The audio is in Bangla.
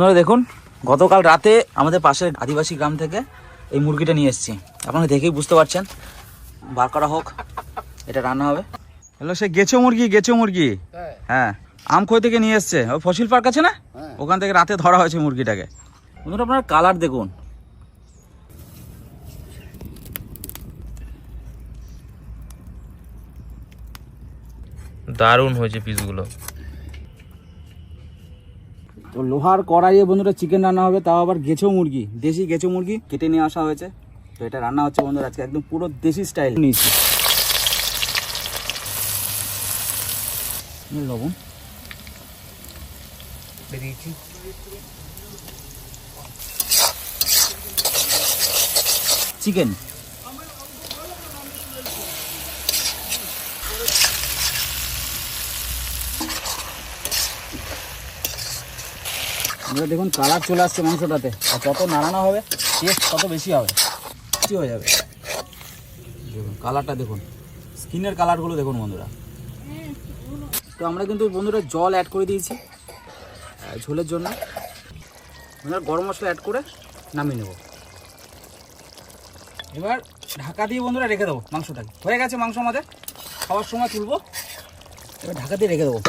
আপনারা দেখুন গতকাল রাতে আমাদের পাশের আদিবাসী গ্রাম থেকে এই মুরগিটা নিয়ে এসেছি। আপনারা দেখেই বুঝতে পারছেন। বার করা হোক এটা রান্না হবে। হ্যালো সে গেছো মুরগি গেছো মুরগি? হ্যাঁ। আমখই থেকে নিয়ে এসছে? ওই ফসিল পার্ক আছে না? ওখান থেকে রাতে ধরা হয়েছে মুরগিটাকে। বন্ধুরা আপনার কালার দেখুন। দারুণ হয়েছে পিসগুলো তো লোহার কড়াইয়ে বন্ধুরা চিকেন রান্না হবে তাও আবার গেছো মুরগি দেশি গেছো মুরগি কেটে নিয়ে আসা হয়েছে। তো এটা রান্না হচ্ছে বন্ধুরা আজকে একদম পুরো দেশি স্টাইল নিয়েছি। লবণ। চিকেন এবার দেখুন কালার চলে আসছে মাংসটাতে। আর যত নাড়ানো হবে টেস্ট তত বেশি হবে বেশি হয়ে যাবে। দেখুন, কালারটা দেখুন, স্কিনের কালারগুলো দেখুন বন্ধুরা। তো আমরা কিন্তু বন্ধুরা জল অ্যাড করে দিয়েছি ঝোলের জন্য। বন্ধুরা গরম মশলা অ্যাড করে নামিয়ে নেব। এবার ঢাকা দিয়ে বন্ধুরা রেখে দেবো মাংসটাকে। হয়ে গেছে মাংস আমাদের, খাওয়ার সময় তুলবো। এবার ঢাকা দিয়ে রেখে দেবো।